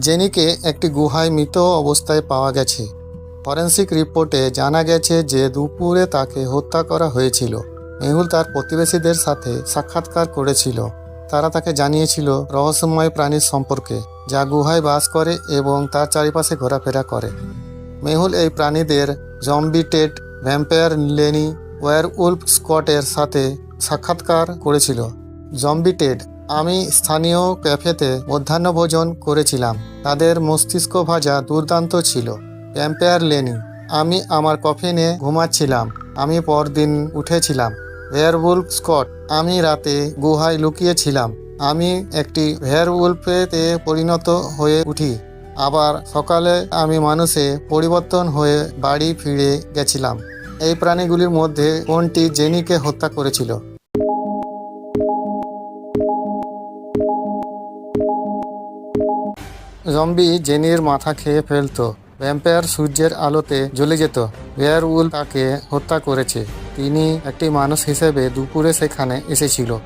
জেনিকে একটি গুহায় মৃত অবস্থায় পাওয়া গেছে। ফরেন্সিক রিপোর্টে জানা গেছে যে দুপুরে তাকে হত্যা করা হয়েছিল। মেহুল তার প্রতিবেশীদের সাথে সাক্ষাৎকার করেছিল। তারা তাকে জানিয়েছিল রহস্যময় প্রাণীর সম্পর্কে, যা গুহায় বাস করে এবং তার চারিপাশে ঘোরাফেরা করে। মেহুল এই প্রাণীদের জম্বিটেড ভ্যাম্পায়ার লেনি ওয়ারউলফ স্কটের সাথে সাক্ষাৎকার করেছিল। জম্বিটেড আমি স্থানীয় ক্যাফেতে মধ্যাহ্নভোজন করেছিলাম। তাদের মস্তিষ্ক ভাজা দুর্দান্ত ছিল। ভ্যাম্পায়ার লেনি, আমি আমার কফিনে ঘুমাচ্ছিলাম। আমি পরদিন উঠেছিলাম। ওয়ারউলফ স্কট, আমি রাতে গুহায় লুকিয়েছিলাম। আমি একটি ভেয়ারউলফেতে পরিণত হয়ে উঠি। আবার সকালে আমি মানুষে পরিবর্তন হয়ে বাড়ি ফিরে গেছিলাম। এই প্রাণীগুলির মধ্যে কোনটি জেনিকে হত্যা করেছিল? জম্বি জেনির মাথা খেয়ে ফেলতো। ভ্যাম্পায়ার সূর্যের আলোতে জ্বলে যেত। উল তাকে হত্যা করেছে। তিনি একটি মানুষ হিসেবে দুপুরে সেখানে এসেছিল।